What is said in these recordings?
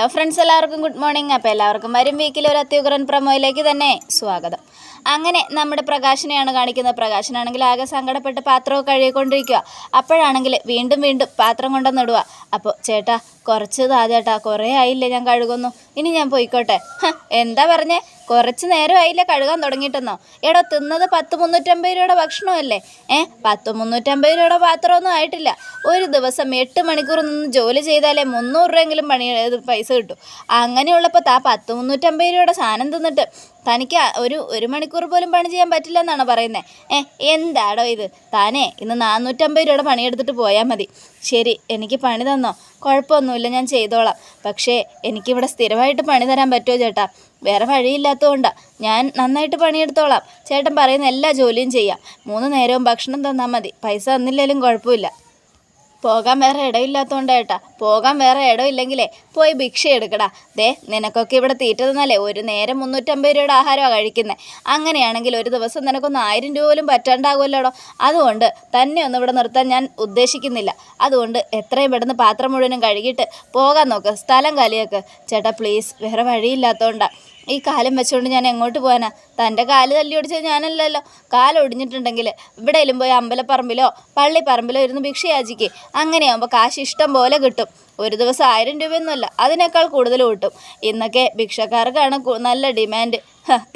Hello friends എല്ലാവർക്കും good morning അപ്പോൾ എല്ലാവർക്കും വരും വീക്കിൽ ഒരു അത്യുഗ്രൻ പ്രമോയിലേക്ക് തന്നെ സ്വാഗതം. അങ്ങനെ നമ്മുടെ പ്രകാശനെയാണ് കാണിക്കുന്നത്. പ്രകാശനാണെങ്കിൽ ആകെ സങ്കടപ്പെട്ട് പാത്രമൊക്കെ കഴുകിക്കൊണ്ടിരിക്കുക. അപ്പോഴാണെങ്കിൽ വീണ്ടും വീണ്ടും പാത്രം കൊണ്ടുവന്നിടുക. അപ്പോൾ ചേട്ടാ കുറച്ച് താ ചേട്ടാ കുറേ ആയില്ലേ ഞാൻ കഴുകുന്നു. ഇനി ഞാൻ പോയിക്കോട്ടെ. എന്താ പറഞ്ഞേ? കുറച്ച് നേരം നേരമായില്ലേ കഴുകാൻ തുടങ്ങിയിട്ടെന്നോ? എടോ തിന്നത് പത്ത് മുന്നൂറ്റമ്പത് രൂപയുടെ ഭക്ഷണമല്ലേ? ഏ പത്ത് മുന്നൂറ്റമ്പത് രൂപയുടെ പാത്രമൊന്നും ആയിട്ടില്ല. ഒരു ദിവസം എട്ട് മണിക്കൂർ നിന്ന് ജോലി ചെയ്താലേ മുന്നൂറ് രൂപയെങ്കിലും പണി പൈസ കിട്ടും. അങ്ങനെയുള്ളപ്പോൾ താ പത്ത് മുന്നൂറ്റമ്പത് രൂപയുടെ സാധനം തിന്നിട്ട് തനിക്ക് ഒരു ഒരു മണിക്കൂർ പോലും പണി ചെയ്യാൻ പറ്റില്ല എന്നാണ് പറയുന്നത് ഏ എന്താടോ ഇത്? താനേ ഇന്ന് നാനൂറ്റമ്പത് രൂപയുടെ പണിയെടുത്തിട്ട് പോയാൽ മതി. ശരി എനിക്ക് പണി തന്നോ? കുഴപ്പമൊന്നുമില്ല ഞാൻ ചെയ്തോളാം. പക്ഷേ എനിക്കിവിടെ സ്ഥിരമായിട്ട് പണി തരാൻ പറ്റുമോ ചേട്ടാ? വേറെ വഴിയില്ലാത്തതുകൊണ്ടാണ് ഞാൻ നന്നായിട്ട് പണിയെടുത്തോളാം. ചേട്ടൻ പറയുന്ന എല്ലാ ജോലിയും ചെയ്യാം. മൂന്ന് നേരവും ഭക്ഷണം തന്നാൽ മതി. പൈസ തന്നില്ലെങ്കിലും കുഴപ്പമില്ല. പോകാൻ വേറെ ഇടമില്ലാത്തതുകൊണ്ട് ഏട്ടാ. പോകാൻ വേറെ ഇടമില്ലെങ്കിലേ പോയി ഭിക്ഷ എടുക്കടാ. ദേ നിനക്കൊക്കെ ഇവിടെ തീറ്റ തന്നല്ലേ ഒരു നേരം മുന്നൂറ്റമ്പത് രൂപയുടെ ആഹാരമാണ് കഴിക്കുന്നത് അങ്ങനെയാണെങ്കിൽ ഒരു ദിവസം നിനക്കൊന്ന് ആയിരം രൂപ പോലും പറ്റാണ്ടാകുമല്ലോടോ? അതുകൊണ്ട് തന്നെ ഒന്നും ഇവിടെ നിർത്താൻ ഞാൻ ഉദ്ദേശിക്കുന്നില്ല. അതുകൊണ്ട് എത്രയും പെട്ടെന്ന് പാത്രം മുഴുവനും കഴുകിയിട്ട് പോകാൻ നോക്ക്. സ്ഥലം കാലിയാക്ക്. ചേട്ടാ പ്ലീസ് വേറെ വഴിയില്ലാത്തതുകൊണ്ടാണ് ഈ കാലം വെച്ചുകൊണ്ട് ഞാൻ എങ്ങോട്ട് പോകാനാ തന്റെ കാൽ തല്ലി ഒടിച്ചത് ഞാനല്ലല്ലോ. കാൽ ഒടിഞ്ഞിട്ടുണ്ടെങ്കിൽ എവിടെയെങ്കിലും പോയി അമ്പലപ്പറമ്പിലോ പള്ളിപ്പറമ്പിലോ ഇരുന്ന് ഭിക്ഷ യാചിക്ക്. അങ്ങനെയാകുമ്പോൾ കാശ് ഇഷ്ടം പോലെ കിട്ടും. ഒരു ദിവസം ആയിരം രൂപയൊന്നുമല്ല അതിനേക്കാൾ കൂടുതൽ കിട്ടും. ഇന്നൊക്കെ ഭിക്ഷക്കാർക്കാണ് നല്ല ഡിമാൻഡ്.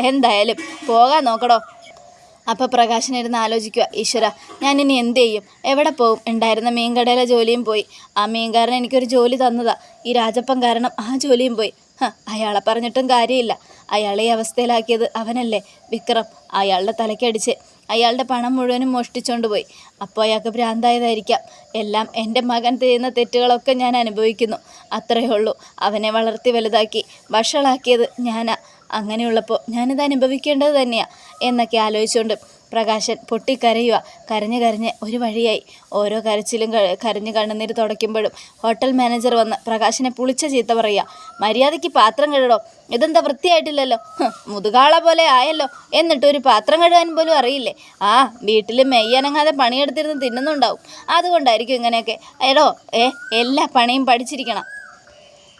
എന്തായാലും പോകാൻ നോക്കടോ. അപ്പോൾ പ്രകാശൻ ഇരുന്ന് ആലോചിക്കുക ഈശ്വര ഞാൻ ഇനി എന്ത് ചെയ്യും? എവിടെ പോകും ഉണ്ടായിരുന്ന മീൻകടയിലെ ജോലിയും പോയി. ആ മീൻകാരൻ എനിക്കൊരു ജോലി തന്നതാ. ഈ രാജപ്പം കാരണം ആ ജോലിയും പോയി. അയാളെ പറഞ്ഞിട്ടും കാര്യമില്ല. അയാളെ ഈ അവസ്ഥയിലാക്കിയത് അവനല്ലേ. വിക്രം അയാളുടെ തലക്കടിച്ച് അയാളുടെ പണം മുഴുവനും മോഷ്ടിച്ചുകൊണ്ട് പോയി. അപ്പോൾ അയാൾക്ക് ഭ്രാന്തായതായിരിക്കാം. എല്ലാം എന്റെ മകൻ ചെയ്യുന്ന തെറ്റുകളൊക്കെ ഞാൻ അനുഭവിക്കുന്നു. അത്രയേ ഉള്ളൂ. അവനെ വളർത്തി വലുതാക്കി. വഷളാക്കിയത് ഞാനാ. അങ്ങനെയുള്ളപ്പോൾ ഞാനിത് അനുഭവിക്കേണ്ടത് തന്നെയാണ് എന്നൊക്കെ ആലോചിച്ചുകൊണ്ട് പ്രകാശൻ പൊട്ടിക്കരയുക. കരഞ്ഞ് കരഞ്ഞ് ഒരു വഴിയായി. ഓരോ കരച്ചിലും കരഞ്ഞു കണ്ണുനീര് തുടയ്ക്കുമ്പോഴും ഹോട്ടൽ മാനേജർ വന്ന് പ്രകാശനെ പുളിച്ച ചീത്ത പറയുക. മര്യാദയ്ക്ക് പാത്രം കഴുകടോ ഇതെന്താ വൃത്തിയായിട്ടില്ലല്ലോ? മുതുകാള പോലെ ആയല്ലോ? എന്നിട്ട് ഒരു പാത്രം കഴുകാൻ പോലും അറിയില്ലേ? ആ വീട്ടിൽ മെയ്യനങ്ങാതെ പണിയെടുത്തിരുന്ന് തിന്നുന്നുണ്ടാവും. അതുകൊണ്ടായിരിക്കും ഇങ്ങനെയൊക്കെ. എടോ ഏ എല്ലാ പണിയും പഠിച്ചിരിക്കണം.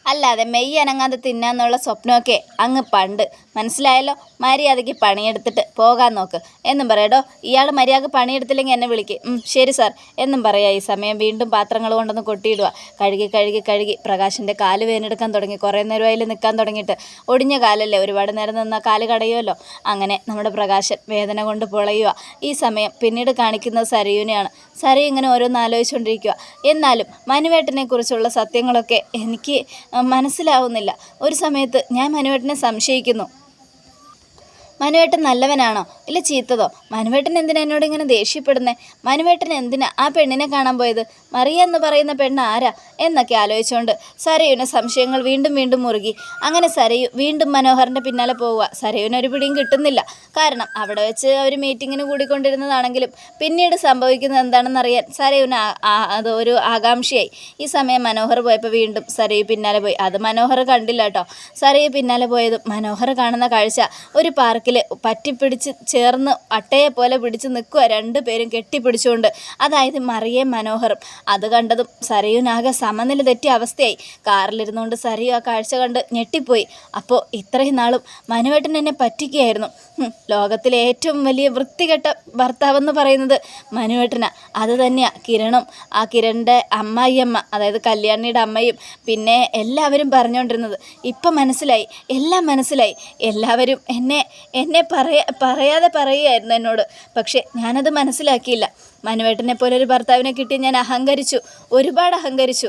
അല്ലാതെ മെയ്യ് അനങ്ങാതെ തിന്നാന്നുള്ള സ്വപ്നമൊക്കെ അങ്ങ് പണ്ട്. മനസ്സിലായല്ലോ? മര്യാദയ്ക്ക് പണിയെടുത്തിട്ട് പോകാൻ നോക്ക്. എന്നും പറയടോ ഇയാൾ മര്യാദ പണിയെടുത്തില്ലെങ്കിൽ എന്നെ വിളിക്ക്. ശരി സാർ. എന്നും പറയാ ഈ സമയം വീണ്ടും പാത്രങ്ങൾ കൊണ്ടൊന്ന് കൊട്ടിയിടുക. കഴുകി കഴുകി കഴുകി പ്രകാശിന്റെ കാൽ വേനെടുക്കാൻ തുടങ്ങി. കുറേ നേരം അതിൽ നിൽക്കാൻ തുടങ്ങിയിട്ട്. ഒടിഞ്ഞ കാലല്ലേ ഒരുപാട് നേരം നിന്നാൽ കാൽ കടയുമല്ലോ? അങ്ങനെ നമ്മുടെ പ്രകാശൻ വേദന കൊണ്ട് പൊളയുക. ഈ സമയം പിന്നീട് കാണിക്കുന്നത് സരയുവിനെയാണ്. സരയു ഇങ്ങനെ ഓരോന്ന് ആലോചിച്ചുകൊണ്ടിരിക്കുക എന്നാലും മനുവേട്ടനെ കുറിച്ചുള്ള സത്യങ്ങളൊക്കെ എനിക്ക് മനസ്സിലാവുന്നില്ല. ഒരു സമയത്ത് ഞാൻ മനുവേട്ടനെ സംശയിക്കുന്നു. മനുവേട്ടൻ നല്ലവനാണോ? ഇല്ല ചീത്തതോ? മനുവേട്ടൻ എന്തിനാ എന്നോട് ഇങ്ങനെ ദേഷ്യപ്പെടുന്നേ? മനുവേട്ടൻ എന്തിനാ ആ പെണ്ണിനെ കാണാൻ പോയത്? മറിയ എന്ന് പറയുന്ന പെണ്ണ് ആരാ? എന്നൊക്കെ ആലോചിച്ചുകൊണ്ട് സരയുവിന് സംശയങ്ങൾ വീണ്ടും വീണ്ടും മുറുകി. അങ്ങനെ സരയു വീണ്ടും മനോഹറിന്റെ പിന്നാലെ പോവുക. സരയുവിന് ഒരു പിടിയും കിട്ടുന്നില്ല. കാരണം അവിടെ വെച്ച് അവർ മീറ്റിങ്ങിന് കൂടിക്കൊണ്ടിരുന്നതാണെങ്കിലും പിന്നീട് സംഭവിക്കുന്നത് എന്താണെന്നറിയാൻ സരയുവിന് അത് ഒരു ആകാംക്ഷയായി. ഈ സമയം മനോഹർ പോയപ്പോൾ വീണ്ടും സരയു പിന്നാലെ പോയി. അത് മനോഹർ കണ്ടില്ല കേട്ടോ. സരയു പിന്നാലെ പോയതും മനോഹർ കാണുന്ന കാഴ്ച ഒരു പാർക്കിൽ പറ്റിപ്പിടിച്ച് ചേർന്ന് അട്ടയെ പോലെ പിടിച്ച് നിൽക്കുക രണ്ടുപേരും കെട്ടിപ്പിടിച്ചുകൊണ്ട്. അതായത് മറിയെ മനോഹറും. അത് കണ്ടതും സരയുനാകെ സമനില തെറ്റിയ അവസ്ഥയായി. കാറിലിരുന്നുകൊണ്ട് സരയു ആ കാഴ്ച കണ്ട് ഞെട്ടിപ്പോയി. അപ്പോൾ ഇത്രയും നാളും മനുവേട്ടൻ എന്നെ പറ്റിക്കുകയായിരുന്നു. ലോകത്തിലെ ഏറ്റവും വലിയ വൃത്തികെട്ട ഭർത്താവെന്ന് പറയുന്നത് മനുവേട്ടനാ. അത് തന്നെയാണ് കിരണും ആ കിരണിന്റെ അമ്മായിയമ്മ അതായത് കല്യാണിയുടെ അമ്മയും പിന്നെ എല്ലാവരും പറഞ്ഞുകൊണ്ടിരുന്നത്. ഇപ്പം മനസ്സിലായി എല്ലാം മനസ്സിലായി. എല്ലാവരും എന്നെ എന്നെ പറയാ പറയാതെ പറയുമായിരുന്നു എന്നോട്. പക്ഷേ ഞാനത് മനസ്സിലാക്കിയില്ല. മനുവേട്ടനെ പോലെ ഒരു ഭർത്താവിനെ കിട്ടി ഞാൻ അഹങ്കരിച്ചു. ഒരുപാട് അഹങ്കരിച്ചു.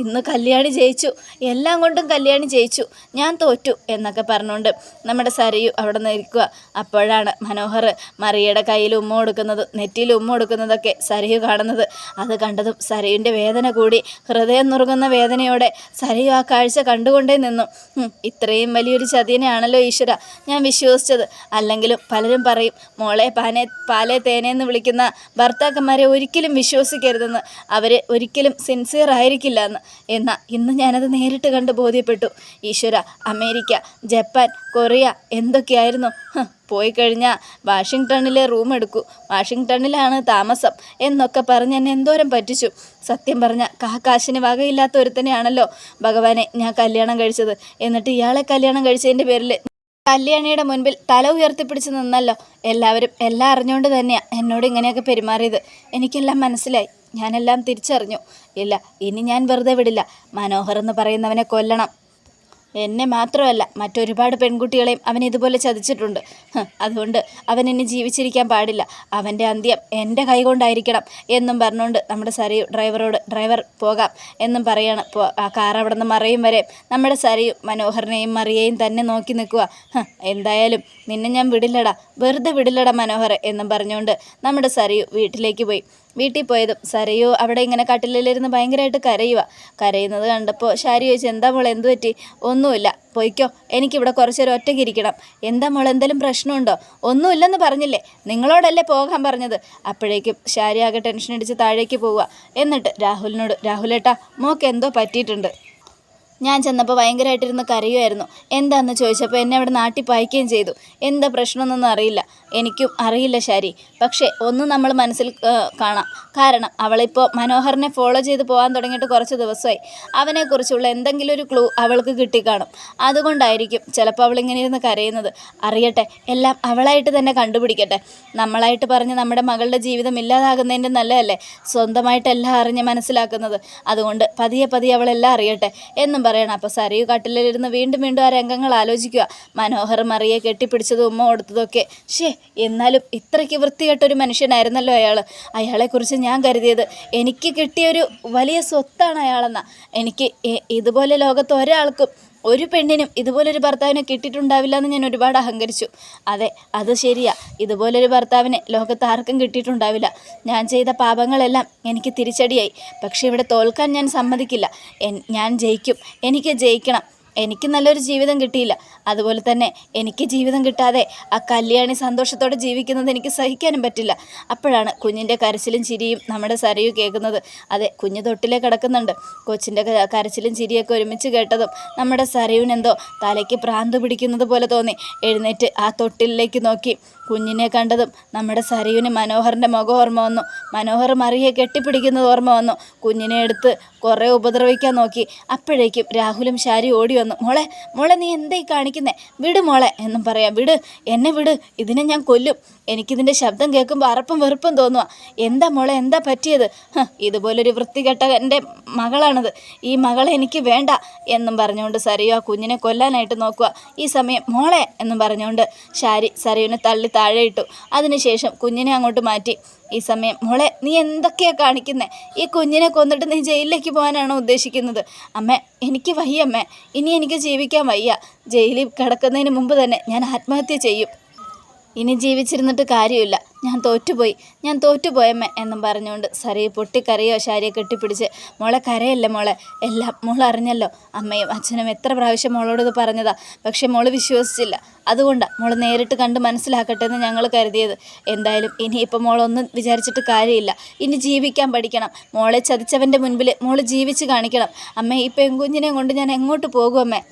ഇന്ന് കല്യാണി ജയിച്ചു. എല്ലാം കൊണ്ടും കല്യാണി ജയിച്ചു. ഞാൻ തോറ്റു എന്നൊക്കെ പറഞ്ഞുകൊണ്ട് നമ്മുടെ സരയു അവിടെ നിൽക്കുക അപ്പോഴാണ് മനോഹർ മറിയയുടെ കയ്യിൽ ഉമ്മ കൊടുക്കുന്നത് നെറ്റിയിൽ ഉമ്മ കൊടുക്കുന്നതൊക്കെ സരയു കാണുന്നത്. അത് കണ്ടതും സരയുവിന്റെ വേദന കൂടി. ഹൃദയം നുറുങ്ങുന്ന വേദനയോടെ സരയു ആ കാഴ്ച കണ്ടുകൊണ്ടേ നിന്നു. ഇത്രയും വലിയൊരു ചതിയനെയാണല്ലോ ഈശ്വര. ഞാൻ വിശ്വസിച്ചത്. അല്ലെങ്കിലും പലരും പറയും മോളെ പാനെ പാലേ തേനേന്ന് വിളിക്കുന്ന ഭർത്താവ് ഭർത്താക്കന്മാരെ ഒരിക്കലും വിശ്വസിക്കരുതെന്ന് അവർ ഒരിക്കലും സിൻസിയർ ആയിരിക്കില്ല എന്ന് എന്നാൽ ഇന്ന് ഞാനത് നേരിട്ട് കണ്ട് ബോധ്യപ്പെട്ടു. ഈശ്വര അമേരിക്ക ജപ്പാൻ കൊറിയ എന്തൊക്കെയായിരുന്നു? പോയി കഴിഞ്ഞാൽ വാഷിങ്ടണിലെ റൂം എടുക്കൂ. വാഷിങ്ടണിലാണ് താമസം എന്നൊക്കെ പറഞ്ഞ് എന്നെ എന്തോരം പറ്റിച്ചു. സത്യം പറഞ്ഞ കാശിന് വകയില്ലാത്ത ഒരുത്തനെയാണല്ലോ ഭഗവാനെ ഞാൻ കല്യാണം കഴിച്ചത്. എന്നിട്ട് ഇയാളെ കല്യാണം കഴിച്ചതിന്റെ പേരിൽ കല്യാണിയുടെ മുൻപിൽ തല ഉയർത്തിപ്പിടിച്ച് നിന്നല്ലോ. എല്ലാവരും എല്ലാം അറിഞ്ഞുകൊണ്ട് തന്നെയാണ് എന്നോട് ഇങ്ങനെയൊക്കെ പെരുമാറിയത്. എനിക്കെല്ലാം മനസ്സിലായി. ഞാനെല്ലാം തിരിച്ചറിഞ്ഞു. ഇല്ല ഇനി ഞാൻ വെറുതെ വിടില്ല. മനോഹർ എന്ന് പറയുന്നവനെ കൊല്ലണം. എന്നെ മാത്രമല്ല മറ്റൊരുപാട് പെൺകുട്ടികളെയും അവൻ ഇതുപോലെ ചതിച്ചിട്ടുണ്ട്. അതുകൊണ്ട് അവൻ എന്നെ ജീവിച്ചിരിക്കാൻ പാടില്ല. അവന്റെ അന്ത്യം എന്റെ കൈകൊണ്ടായിരിക്കണം എന്നും പറഞ്ഞുകൊണ്ട് നമ്മുടെ സരയു ഡ്രൈവറോട് ഡ്രൈവർ പോകാം എന്നും പറയാണ്. ആ കാർ അവിടെ നിന്ന് മറയും വരെ നമ്മുടെ സരയും മനോഹറിനെയും മറിയേയും തന്നെ നോക്കി നിൽക്കുക. എന്തായാലും നിന്നെ ഞാൻ വിടില്ലടാ വെറുതെ വിടില്ലടാ മനോഹർ എന്നും പറഞ്ഞുകൊണ്ട് നമ്മുടെ സരയു വീട്ടിലേക്ക് പോയി. വീട്ടിൽ പോയതും സരയോ അവിടെ ഇങ്ങനെ കട്ടിലിലിരുന്ന് ഭയങ്കരമായിട്ട് കരയുക കരയുന്നത് കണ്ടപ്പോൾ ശാരി ചോദിച്ചു എന്താ മോളെ എന്തു പറ്റി? ഒന്നുമില്ല. പൊയ്ക്കോ. എനിക്കിവിടെ കുറച്ച് നേരം ഒറ്റയ്ക്ക് ഇരിക്കണം എന്താ മോളെ എന്തെങ്കിലും പ്രശ്നമുണ്ടോ? ഒന്നുമില്ലെന്ന് പറഞ്ഞില്ലേ. നിങ്ങളോടല്ലേ പോകാൻ പറഞ്ഞത്. അപ്പോഴേക്കും ശാരി ആകെ ടെൻഷൻ അടിച്ച് താഴേക്ക് പോവുക എന്നിട്ട് രാഹുലിനോട് രാഹുലേട്ടാ മോക്ക് എന്തോ പറ്റിയിട്ടുണ്ട്. ഞാൻ ചെന്നപ്പോൾ ഭയങ്കരമായിട്ടിരുന്ന് കരയുമായിരുന്നു എന്താന്ന് ചോദിച്ചപ്പോൾ എന്നെ അവിടെ നാട്ടിൽ പായിക്കുകയും ചെയ്തു. എന്താ പ്രശ്നമൊന്നും അറിയില്ല. എനിക്കും അറിയില്ല ശാരി. പക്ഷേ ഒന്നും നമ്മൾ മനസ്സിൽ കാണാം. കാരണം അവളിപ്പോൾ മനോഹറിനെ ഫോളോ ചെയ്ത് പോകാൻ തുടങ്ങിയിട്ട് കുറച്ച് ദിവസമായി. അവനെക്കുറിച്ചുള്ള എന്തെങ്കിലും ഒരു ക്ലൂ അവൾക്ക് കിട്ടിക്കാണും. അതുകൊണ്ടായിരിക്കും ചിലപ്പോൾ അവളിങ്ങനെ ഇരുന്ന് കരയുന്നത്. അറിയട്ടെ എല്ലാം അവളായിട്ട് തന്നെ കണ്ടുപിടിക്കട്ടെ. നമ്മളായിട്ട് പറഞ്ഞ് നമ്മുടെ മകളുടെ ജീവിതം ഇല്ലാതാകുന്നതിന്റെ നല്ലതല്ലേ? സ്വന്തമായിട്ട് എല്ലാം അറിഞ്ഞ് മനസ്സിലാക്കുന്നത്. അതുകൊണ്ട് പതിയെ പതിയെ അവളെല്ലാം അറിയട്ടെ എന്നും പറയണം. അപ്പോൾ സരയു കട്ടിലിരുന്ന് വീണ്ടും വീണ്ടും ആ രംഗങ്ങൾ ആലോചിക്കുക. മനോഹർ മറിയെ കെട്ടിപ്പിടിച്ചതും ഉമ്മ കൊടുത്തതൊക്കെ. ഷേ എന്നാലും ഇത്രയ്ക്ക് വൃത്തികെട്ടൊരു മനുഷ്യനായിരുന്നല്ലോ അയാൾ അയാളെക്കുറിച്ച് ഞാൻ കരുതിയത് എനിക്ക് കിട്ടിയൊരു വലിയ സ്വത്താണ് അയാളെന്ന. എനിക്ക് ഇതുപോലെ ലോകത്ത് ഒരാൾക്കും ഒരു പെണ്ണിനും ഇതുപോലൊരു ഭർത്താവിനെ കിട്ടിയിട്ടുണ്ടാവില്ല എന്ന് ഞാൻ ഒരുപാട് അഹങ്കരിച്ചു. അതെ അത് ശരിയാ. ഇതുപോലൊരു ഭർത്താവിനെ ലോകത്ത് ആർക്കും കിട്ടിയിട്ടുണ്ടാവില്ല. ഞാൻ ചെയ്ത പാപങ്ങളെല്ലാം എനിക്ക് തിരിച്ചടിയായി. പക്ഷേ ഇവിടെ തോൽക്കാൻ ഞാൻ സമ്മതിക്കില്ല. ഞാൻ ജയിക്കും. എനിക്ക് ജയിക്കണം. എനിക്ക് നല്ലൊരു ജീവിതം കിട്ടിയില്ല. അതുപോലെ തന്നെ എനിക്ക് ജീവിതം കിട്ടാതെ ആ കല്യാണി സന്തോഷത്തോടെ ജീവിക്കുന്നത് എനിക്ക് സഹിക്കാനും പറ്റില്ല. അപ്പോഴാണ് കുഞ്ഞിന്റെ കരച്ചിലും ചിരിയും നമ്മുടെ സരയു കേൾക്കുന്നത്. അതെ കുഞ്ഞ് തൊട്ടിലേ കിടക്കുന്നുണ്ട്. കൊച്ചിന്റെ കരച്ചിലും ചിരിയൊക്കെ ഒരുമിച്ച് കേട്ടതും നമ്മുടെ സരയുനെന്തോ തലയ്ക്ക് പ്രാന്ത് പിടിക്കുന്നത് പോലെ തോന്നി. എഴുന്നേറ്റ് ആ തൊട്ടിലേക്ക് നോക്കി. കുഞ്ഞിനെ കണ്ടതും നമ്മുടെ സരയുന് മനോഹറിന്റെ മുഖം ഓർമ്മ വന്നു. മനോഹർ മറിയെ കെട്ടിപ്പിടിക്കുന്നത് ഓർമ്മ വന്നു. കുഞ്ഞിനെ എടുത്ത് കുറേ ഉപദ്രവിക്കാൻ നോക്കി. അപ്പോഴേക്കും രാഹുലും ശാരി ഓടി വന്നു. മോളെ മോളെ നീ എന്തായി കാണിക്കുന്നേ? വിട് മോളെ എന്നും പറയാം. വിട് എന്നെ വിട് ഇതിനെ ഞാൻ കൊല്ലും. എനിക്കിതിന്റെ ശബ്ദം കേൾക്കുമ്പോൾ അറപ്പും വെറുപ്പും തോന്നുക എന്താ മോളെ എന്താ പറ്റിയത്? ഇതുപോലൊരു വൃത്തികെട്ട എന്റെ മകളാണിത്. ഈ മകളെ എനിക്ക് വേണ്ട എന്നും പറഞ്ഞുകൊണ്ട് സരയു ആ കുഞ്ഞിനെ കൊല്ലാനായിട്ട് നോക്കുക ഈ സമയം മോളെ എന്നും പറഞ്ഞുകൊണ്ട് ശാരി സരയുവിനെ തള്ളി താഴെ ഇട്ടു. അതിനുശേഷം കുഞ്ഞിനെ അങ്ങോട്ട് മാറ്റി. ഈ സമയം. മോളെ നീ എന്തൊക്കെയാണ് കാണിക്കുന്നത് ഈ കുഞ്ഞിനെ കൊന്നിട്ട് നീ ജയിലിലേക്ക് പോകാനാണോ ഉദ്ദേശിക്കുന്നത്? അമ്മ എനിക്ക് വയ്യ അമ്മ. ഇനി എനിക്ക് ജീവിക്കാൻ വയ്യ. ജയിലിൽ കിടക്കുന്നതിന് മുമ്പ് തന്നെ ഞാൻ ആത്മഹത്യ ചെയ്യും. ഇനി ജീവിച്ചിരുന്നിട്ട് കാര്യമില്ല. ഞാൻ തോറ്റുപോയി. ഞാൻ തോറ്റുപോയമ്മ എന്നും പറഞ്ഞുകൊണ്ട് സരയെ പൊട്ടിക്കരയോ ശാരിയെ കെട്ടിപ്പിടിച്ച് മോളെ കരയല്ല മോളെ? എല്ലാം മോൾ അറിഞ്ഞല്ലോ. അമ്മയും അച്ഛനും എത്ര പ്രാവശ്യം മോളോട് പറഞ്ഞതാ. പക്ഷെ മോൾ വിശ്വസിച്ചില്ല. അതുകൊണ്ടാണ് മോൾ നേരിട്ട് കണ്ട് മനസ്സിലാക്കട്ടെ എന്ന് ഞങ്ങൾ കരുതിയത്. എന്തായാലും ഇനിയിപ്പോൾ മോളൊന്നും വിചാരിച്ചിട്ട് കാര്യമില്ല. ഇനി ജീവിക്കാൻ പഠിക്കണം. മോളെ ചതിച്ചവന്റെ മുൻപിൽ മോൾ ജീവിച്ച് കാണിക്കണം. അമ്മ ഈ പെൺകുഞ്ഞിനെ കൊണ്ട് ഞാൻ എങ്ങോട്ട് പോകും അമ്മേ?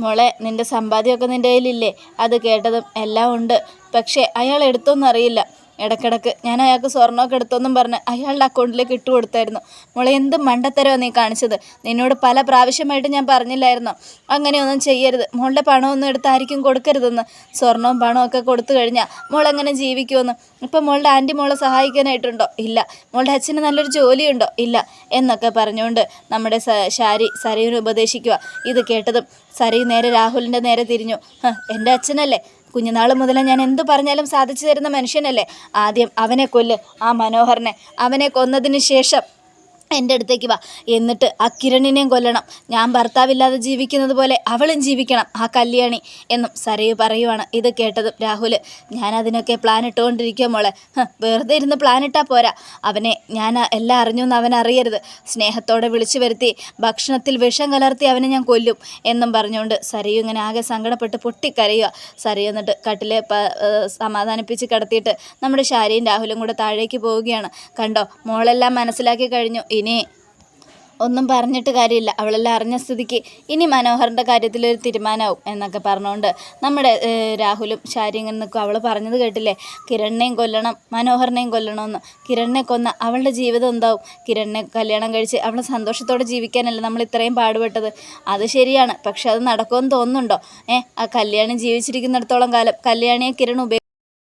മോളെ നിന്റെ സമ്പാദ്യമൊക്കെ നിന്റെ കയ്യിലില്ലേ? അത് കേട്ടതും എല്ലാം ഉണ്ട്. പക്ഷേ അയാൾ എടുത്തൊന്നും അറിയില്ല. ഇടക്കിടക്ക്. ഞാൻ അയാൾക്ക് സ്വർണമൊക്കെ എടുത്തൊന്നും പറഞ്ഞ് അയാളുടെ അക്കൗണ്ടിലേക്ക് ഇട്ട് കൊടുത്തായിരുന്നു. മോളെ എന്ത് മണ്ടത്തരോ നീ കാണിച്ചത്? നിന്നോട് പല പ്രാവശ്യമായിട്ട് ഞാൻ പറഞ്ഞില്ലായിരുന്നോ. അങ്ങനെയൊന്നും ചെയ്യരുത്. മോളുടെ പണമൊന്നും എടുത്ത് ആർക്കും കൊടുക്കരുതെന്ന്. സ്വർണവും പണവും ഒക്കെ കൊടുത്തു കഴിഞ്ഞാൽ മോളെങ്ങനെ ജീവിക്കുമെന്ന്. ഇപ്പം മോളുടെ ആന്റി മോളെ സഹായിക്കാനായിട്ടുണ്ടോ? ഇല്ല. മോളുടെ അച്ഛന് നല്ലൊരു ജോലിയുണ്ടോ? ഇല്ല. എന്നൊക്കെ പറഞ്ഞുകൊണ്ട് നമ്മുടെ ശാരി സരയുനെ ഉപദേശിക്കുക ഇത് കേട്ടതും സരയു നേരെ രാഹുലിന്റെ നേരെ തിരിഞ്ഞു. "ഹ്, എന്റെ അച്ഛനല്ലേ? കുഞ്ഞുനാൾ മുതലേ ഞാൻ എന്തു പറഞ്ഞാലും സാധിച്ചു തരുന്ന മനുഷ്യനല്ലേ? ആദ്യം അവനെ കൊല്ല്. ആ മനോഹരനെ. അവനെ കൊന്നതിന് ശേഷം എന്റെ അടുത്തേക്ക് വാ. എന്നിട്ട് ആ കിരണിനെയും കൊല്ലണം. ഞാൻ ഭർത്താവില്ലാതെ ജീവിക്കുന്നത് പോലെ അവളും ജീവിക്കണം ആ കല്യാണി എന്നും സരയു പറയുവാണ്. ഇത് കേട്ടതും രാഹുൽ ഞാൻ അതിനൊക്കെ പ്ലാൻ ഇട്ടുകൊണ്ടിരിക്കുക മോളെ. വെറുതെ ഇരുന്ന് പ്ലാൻ ഇട്ടാൽ പോരാ. അവനെ ഞാൻ എല്ലാം അറിഞ്ഞു എന്ന് അവൻ അറിയരുത്. സ്നേഹത്തോടെ വിളിച്ചു വരുത്തി ഭക്ഷണത്തിൽ വിഷം കലർത്തി അവനെ ഞാൻ കൊല്ലും എന്നും പറഞ്ഞുകൊണ്ട് സരയു ഇങ്ങനെ ആകെ സങ്കടപ്പെട്ട് പൊട്ടിക്കരയുക സരയു എന്നിട്ട് കട്ടിലെ സമാധാനിപ്പിച്ച് കിടത്തിയിട്ട് നമ്മുടെ ശാരിയും രാഹുലും കൂടെ താഴേക്ക് പോവുകയാണ്. കണ്ടോ മോളെല്ലാം മനസ്സിലാക്കി കഴിഞ്ഞു. ഇനി ഒന്നും പറഞ്ഞിട്ട് കാര്യമില്ല. അവളെല്ലാം അറിഞ്ഞ സ്ഥിതിക്ക് ഇനി മനോഹറിന്റെ കാര്യത്തിലൊരു തീരുമാനമാവും എന്നൊക്കെ പറഞ്ഞുകൊണ്ട് നമ്മുടെ രാഹുലും ശാരി നിൽക്കും. അവൾ പറഞ്ഞത് കേട്ടില്ലേ? കിരണിനെയും കൊല്ലണം മനോഹറിനെയും കൊല്ലണമെന്ന്. കിരണിനെ കൊന്ന അവളുടെ ജീവിതം എന്താവും? കിരണിനെ കല്യാണം കഴിച്ച് അവളെ സന്തോഷത്തോടെ ജീവിക്കാനല്ലേ നമ്മൾ ഇത്രയും പാടുപെട്ടത്? അത് ശരിയാണ്. പക്ഷെ അത് നടക്കുമെന്ന് തോന്നുന്നുണ്ടോ? ഏ ആ കല്യാണി ജീവിച്ചിരിക്കുന്നിടത്തോളം കാലം കല്യാണിയെ കിരൺ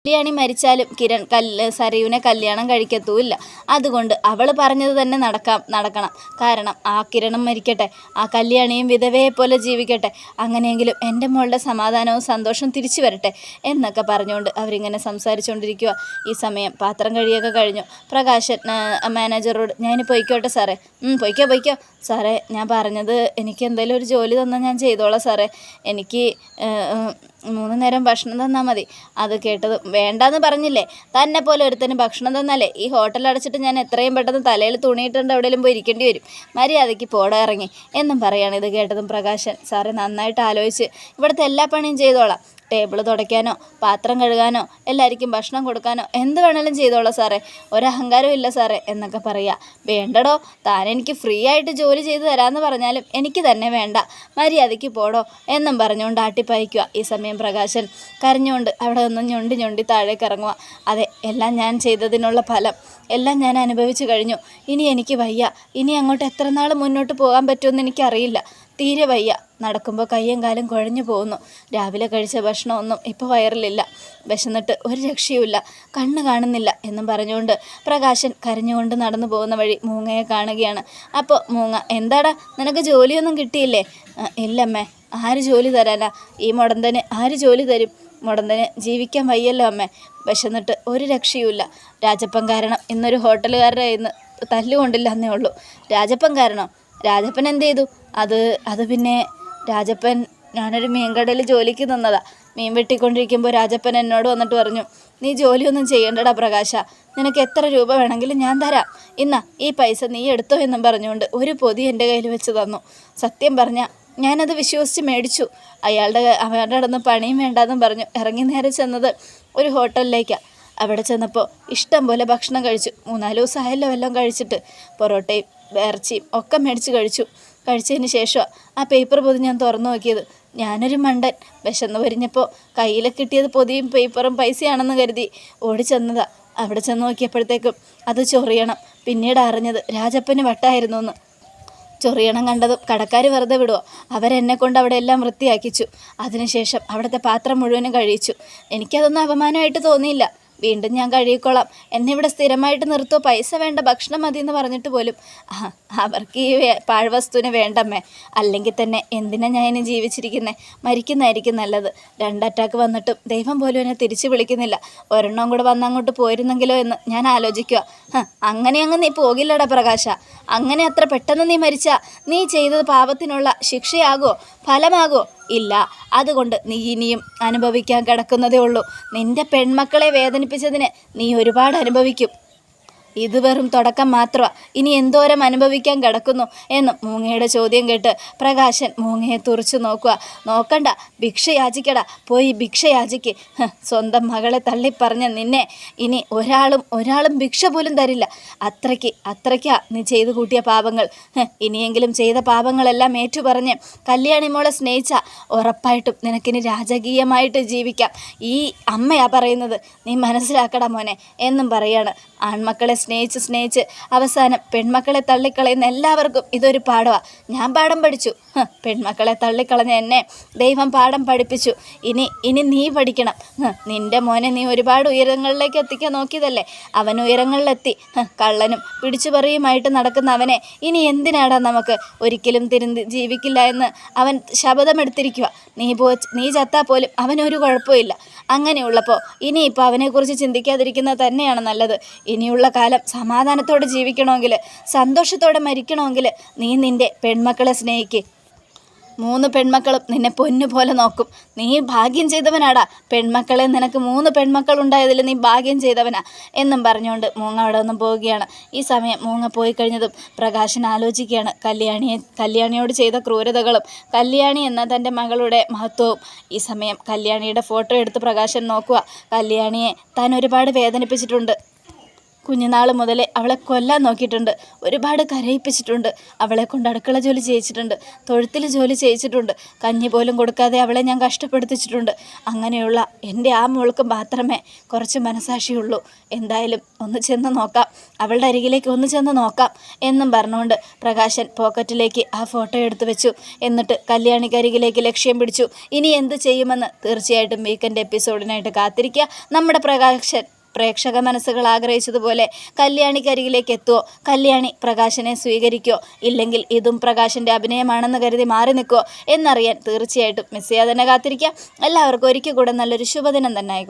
കല്യാണി മരിച്ചാലും കിരൺ കല്ല് സരയുവിനെ കല്യാണം കഴിക്കത്തുമില്ല അതുകൊണ്ട് അവൾ പറഞ്ഞത് തന്നെ നടക്കാം നടക്കണം. കാരണം ആ കിരണം മരിക്കട്ടെ ആ കല്യാണിയും വിധവയെ പോലെ ജീവിക്കട്ടെ. അങ്ങനെയെങ്കിലും എന്റെ മോളുടെ സമാധാനവും സന്തോഷവും തിരിച്ചു വരട്ടെ എന്നൊക്കെ പറഞ്ഞുകൊണ്ട് അവരിങ്ങനെ സംസാരിച്ചുകൊണ്ടിരിക്കുക ഈ സമയം പാത്രം കഴിയൊക്കെ കഴിഞ്ഞു. പ്രകാശൻ മാനേജറോട് ഞാൻ പൊയ്ക്കോട്ടെ സാറേ. പൊയ്ക്കോ പൊയ്ക്കോ. സാറേ ഞാൻ പറഞ്ഞത് എനിക്ക് എന്തെങ്കിലും ഒരു ജോലി തന്നാൽ ഞാൻ ചെയ്തോളാം സാറേ. എനിക്ക് മൂന്ന് നേരം ഭക്ഷണം തന്നാൽ മതി. അത് കേട്ടത് വേണ്ടാന്ന് പറഞ്ഞില്ലേ? തന്നെ പോലെ ഒരുത്തന് ഭക്ഷണം തന്നാലേ ഈ ഹോട്ടൽ അടച്ചിട്ട് ഞാൻ എത്രയും പെട്ടെന്ന് തലയിൽ തുണിയിട്ടുണ്ട് എവിടെയെങ്കിലും പോയി ഇരിക്കേണ്ടി വരും. മര്യാദയ്ക്ക് പോടാ ഇറങ്ങി. എന്നും പറയാണ് ഇത് കേട്ടതും പ്രകാശൻ. സാറ് നന്നായിട്ട് ആലോചിച്ച് ഇവിടുത്തെ എല്ലാ പണിയും ചെയ്തോളാം. ടേബിൾ തുടയ്ക്കാനോ പാത്രം കഴുകാനോ എല്ലാവർക്കും ഭക്ഷണം കൊടുക്കാനോ എന്ത് വേണേലും ചെയ്തോളാം സാറേ. ഒരഹങ്കാരവും ഇല്ല സാറേ എന്നൊക്കെ പറയുക വേണ്ടടോ താൻ എനിക്ക് ഫ്രീ ആയിട്ട് ജോലി ചെയ്തു തരാമെന്ന് പറഞ്ഞാലും എനിക്ക് തന്നെ വേണ്ട. മര്യാദയ്ക്ക് പോടോ എന്നും പറഞ്ഞുകൊണ്ട് ആട്ടിപ്പായിക്കുക ഈ സമയം പ്രകാശൻ. കരഞ്ഞുകൊണ്ട് അവിടെ നിന്ന് ഞൊണ്ടി ഞൊണ്ടി താഴേക്ക് ഇറങ്ങുക. അതെ എല്ലാം ഞാൻ ചെയ്തതിനുള്ള ഫലം. എല്ലാം ഞാൻ അനുഭവിച്ചു കഴിഞ്ഞു. ഇനി എനിക്ക് വയ്യ. ഇനി അങ്ങോട്ട് എത്ര നാൾ മുന്നോട്ട് പോകാൻ പറ്റുമെന്ന് എനിക്കറിയില്ല. തീരെ വയ്യ. നടക്കുമ്പോൾ കയ്യും കാലും കുഴഞ്ഞു പോകുന്നു. രാവിലെ കഴിച്ച ഭക്ഷണമൊന്നും ഇപ്പോൾ വയറിലില്ല. വിശന്നിട്ട് ഒരു രക്ഷയുമില്ല. കണ്ണ് കാണുന്നില്ല എന്നും പറഞ്ഞുകൊണ്ട് പ്രകാശൻ കരഞ്ഞുകൊണ്ട് നടന്നു പോകുന്ന വഴി മൂങ്ങയെ കാണുകയാണ്. അപ്പോൾ മൂങ്ങ എന്താടാ? നിനക്ക് ജോലിയൊന്നും കിട്ടിയില്ലേ? "ആ, ഇല്ലമ്മേ. ആര് ജോലി തരാനാ? ഈ മുടന്തന് ആര് ജോലി തരും? മുടന്തന് ജീവിക്കാൻ വയ്യല്ലോ അമ്മേ. വിശന്നിട്ട് ഒരു രക്ഷയുമില്ല. രാജപ്പൻ കാരണം ഇന്നൊരു ഹോട്ടലുകാരുടെ ഇന്ന് തല്ലുകൊണ്ടില്ല എന്നേ ഉള്ളൂ. രാജപ്പൻ കാരണോ രാജപ്പൻ എന്ത് ചെയ്തു? അത് അത് പിന്നെ രാജപ്പൻ ഞാനൊരു മീൻകടയിൽ ജോലിക്ക് നിന്നതാ. മീൻ വെട്ടിക്കൊണ്ടിരിക്കുമ്പോൾ രാജപ്പൻ എന്നോട് വന്നിട്ട് പറഞ്ഞു നീ ജോലിയൊന്നും ചെയ്യേണ്ടടാ പ്രകാശ. നിനക്ക് എത്ര രൂപ വേണമെങ്കിലും ഞാൻ തരാം. ഇന്നാ ഈ പൈസ നീ എടുത്തോ എന്നും പറഞ്ഞുകൊണ്ട് ഒരു പൊതി എന്റെ കയ്യിൽ വെച്ച് തന്നു. സത്യം പറഞ്ഞാൽ ഞാനത് വിശ്വസിച്ച് മേടിച്ചു. അയാളുടെ അവരുടെ അടുന്ന് പണിയും വേണ്ടാന്നും പറഞ്ഞു. ഇറങ്ങി നേരെ ചെന്നത് ഒരു ഹോട്ടലിലേക്കാണ് അവിടെ ചെന്നപ്പോൾ ഇഷ്ടം പോലെ ഭക്ഷണം കഴിച്ചു. മൂന്നാൽ ദിവസമായല്ലോ എല്ലാം കഴിച്ചിട്ട്. പൊറോട്ടയും ഇറച്ചിയും ഒക്കെ മേടിച്ച് കഴിച്ചു. കഴിച്ചതിന് ശേഷമാണ് ആ പേപ്പർ പൊതി ഞാൻ തുറന്നു നോക്കിയത്. ഞാനൊരു മണ്ടൻ. വിശന്ന് വരിഞ്ഞപ്പോൾ കയ്യിൽ കിട്ടിയത് പൊതിയും പേപ്പറും പൈസയാണെന്ന് കരുതി ഓടി ചെന്നതാ. അവിടെ ചെന്ന് നോക്കിയപ്പോഴത്തേക്കും അത് ചൊറിയണം. പിന്നീട് അറിഞ്ഞത് രാജപ്പന് വട്ടായിരുന്നു എന്ന് ചൊറിയണം കണ്ടതും കടക്കാർ വെറുതെ വിടുമോ അവരെന്നെ കൊണ്ട് അവിടെ എല്ലാം വൃത്തിയാക്കിച്ചു. അതിനുശേഷം അവിടുത്തെ പാത്രം മുഴുവനും കഴിച്ചു എനിക്കതൊന്നും അപമാനമായിട്ട് തോന്നിയില്ല. വീണ്ടും ഞാൻ കഴുകിക്കൊള്ളാം എന്നെ ഇവിടെ സ്ഥിരമായിട്ട് നിർത്തുമോ പൈസ വേണ്ട ഭക്ഷണം മതി എന്ന് പറഞ്ഞിട്ട് പോലും. അവർക്ക് ഈ പാഴ്വസ്തുവിന് വേണ്ടമ്മേ. അല്ലെങ്കിൽ തന്നെ എന്തിനാ ഞാൻ ഇനി ജീവിച്ചിരിക്കുന്നത് മരിക്കുന്നതായിരിക്കും നല്ലത്. രണ്ട് അറ്റാക്ക് വന്നിട്ടും ദൈവം പോലും എന്നെ തിരിച്ചു വിളിക്കുന്നില്ല. ഒരെണ്ണം കൂടെ വന്ന് അങ്ങോട്ട് പോയിരുന്നെങ്കിലോ എന്ന് ഞാൻ ആലോചിക്കുക അങ്ങനെ അങ്ങ് നീ പോകില്ലടാ പ്രകാശ. അങ്ങനെ അത്ര പെട്ടെന്ന് നീ മരിച്ച നീ ചെയ്തത് പാപത്തിനുള്ള ശിക്ഷയാകോ ഫലമാകോ ഇല്ല. അതുകൊണ്ട് നീ ഇനിയും അനുഭവിക്കാൻ കിടക്കുന്നതേ ഉള്ളൂ. നിന്റെ പെൺമക്കളെ വേദനിപ്പിച്ചതിന് നീ ഒരുപാട് അനുഭവിക്കും. ഇത് വെറും തുടക്കം മാത്രമാണ് ഇനി എന്തോരം അനുഭവിക്കാൻ കിടക്കുന്നു എന്ന് മൂങ്ങയുടെ ചോദ്യം കേട്ട് പ്രകാശൻ മൂങ്ങയെ തുറച്ചു നോക്കുക നോക്കണ്ട ഭിക്ഷ യാചിക്കടാ. പോയി ഭിക്ഷ യാചിക്ക്. സ്വന്തം മകളെ തള്ളിപ്പറഞ്ഞ നിന്നെ ഇനി ഒരാളും ഒരാളും ഭിക്ഷ പോലും തരില്ല. അത്രയ്ക്ക് അത്രയ്ക്കാ നീ ചെയ്തു കൂട്ടിയ പാപങ്ങൾ. ഇനിയെങ്കിലും ചെയ്ത പാപങ്ങളെല്ലാം ഏറ്റുപറഞ്ഞ് കല്യാണി മോളെ സ്നേഹിച്ച ഉറപ്പായിട്ടും നിനക്കിനി രാജകീയമായിട്ട് ജീവിക്കാം. ഈ അമ്മയാ പറയുന്നത്. നീ മനസ്സിലാക്കടാ മോനെ എന്നും പറയാണ്. ആൺമക്കളെ സ്നേഹിച്ച് സ്നേഹിച്ച് അവസാനം പെൺമക്കളെ തള്ളിക്കളയുന്ന എല്ലാവർക്കും ഇതൊരു പാഠമാണ് ഞാൻ പാഠം പഠിച്ചു. പെൺമക്കളെ തള്ളിക്കളഞ്ഞ എന്നെ ദൈവം പാഠം പഠിപ്പിച്ചു. ഇനി ഇനി നീ പഠിക്കണം. നിന്റെ മോനെ നീ ഒരുപാട് ഉയരങ്ങളിലേക്ക് എത്തിക്കാൻ നോക്കിയതല്ലേ? അവൻ ഉയരങ്ങളിലെത്തി. കള്ളനും പിടിച്ചുപറിയുമായിട്ട് നടക്കുന്ന അവനെ ഇനി എന്തിനാടാ നമുക്ക്? ഒരിക്കലും തിരുന്തി ജീവിക്കില്ല എന്ന് അവൻ ശപഥമെടുത്തിരിക്കുക നീ പോ നീ ചത്താൽ പോലും അവനൊരു കുഴപ്പമില്ല അങ്ങനെയുള്ളപ്പോൾ ഇനിയിപ്പോൾ അവനെക്കുറിച്ച് ചിന്തിക്കാതിരിക്കുന്നത് തന്നെയാണ് നല്ലത്. ഇനിയുള്ള കാലം കാലം സമാധാനത്തോടെ ജീവിക്കണമെങ്കിൽ സന്തോഷത്തോടെ മരിക്കണമെങ്കിൽ നീ നിന്റെ പെൺമക്കളെ സ്നേഹിക്ക്. മൂന്ന് പെൺമക്കളും നിന്നെ പൊന്നു പോലെ നോക്കും. നീ ഭാഗ്യം ചെയ്തവനാടാ. പെൺമക്കളെ നിനക്ക് മൂന്ന് പെൺമക്കൾ ഉണ്ടായതിൽ നീ ഭാഗ്യം ചെയ്തവനാ എന്നും പറഞ്ഞുകൊണ്ട് മൂങ്ങ അവിടെ നിന്നും പോവുകയാണ്. ഈ സമയം മൂങ്ങ പോയി കഴിഞ്ഞതും പ്രകാശൻ ആലോചിക്കുകയാണ്. കല്യാണിയെ കല്യാണിയോട് ചെയ്ത ക്രൂരതകളും കല്യാണി എന്ന തന്റെ മകളുടെ മഹത്വവും. ഈ സമയം കല്യാണിയുടെ ഫോട്ടോ എടുത്ത് പ്രകാശൻ നോക്കുക. കല്യാണിയെ താൻ ഒരുപാട് വേദനിപ്പിച്ചിട്ടുണ്ട്. കുഞ്ഞുനാൾ മുതലേ അവളെ കൊല്ലാൻ നോക്കിയിട്ടുണ്ട്. ഒരുപാട് കരയിപ്പിച്ചിട്ടുണ്ട്. അവളെ കൊണ്ട് അടുക്കള ജോലി ചെയ്യിച്ചിട്ടുണ്ട്. തൊഴുത്തിൽ ജോലി ചെയ്യിച്ചിട്ടുണ്ട്. കഞ്ഞി പോലും കൊടുക്കാതെ അവളെ ഞാൻ കഷ്ടപ്പെടുത്തിച്ചിട്ടുണ്ട്. അങ്ങനെയുള്ള എന്റെ ആ മോൾക്ക് മാത്രമേ കുറച്ച് മനസാക്ഷിയുള്ളൂ. എന്തായാലും ഒന്ന് ചെന്ന് നോക്കാം. അവളുടെ അരികിലേക്ക് ഒന്ന് ചെന്ന് നോക്കാം എന്നും പറഞ്ഞുകൊണ്ട് പ്രകാശൻ പോക്കറ്റിലേക്ക് ആ ഫോട്ടോ എടുത്തു വെച്ചു. എന്നിട്ട് കല്യാണിക്കരികിലേക്ക് ലക്ഷ്യം പിടിച്ചു. ഇനി എന്ത് ചെയ്യുമെന്ന് തീർച്ചയായിട്ടും വീക്കെൻഡ് എപ്പിസോഡിനായിട്ട് കാത്തിരിക്കുക. നമ്മുടെ പ്രകാശൻ പ്രേക്ഷക മനസ്സുകൾ ആഗ്രഹിച്ചതുപോലെ കല്യാണിക്കരികിലേക്ക് എത്തുമോ കല്യാണി പ്രകാശനെ സ്വീകരിക്കുമോ ഇല്ലെങ്കിൽ ഇതും പ്രകാശന്റെ അഭിനയമാണെന്ന് കരുതി മാറി നിൽക്കുമോ എന്നറിയാൻ തീർച്ചയായിട്ടും മിസ് ചെയ്യാതെ തന്നെ കാത്തിരിക്കുക. എല്ലാവർക്കും ഒരിക്കൽ കൂടെ നല്ലൊരു ശുഭദിനം തന്നെ ആയിക്കോട്ടെ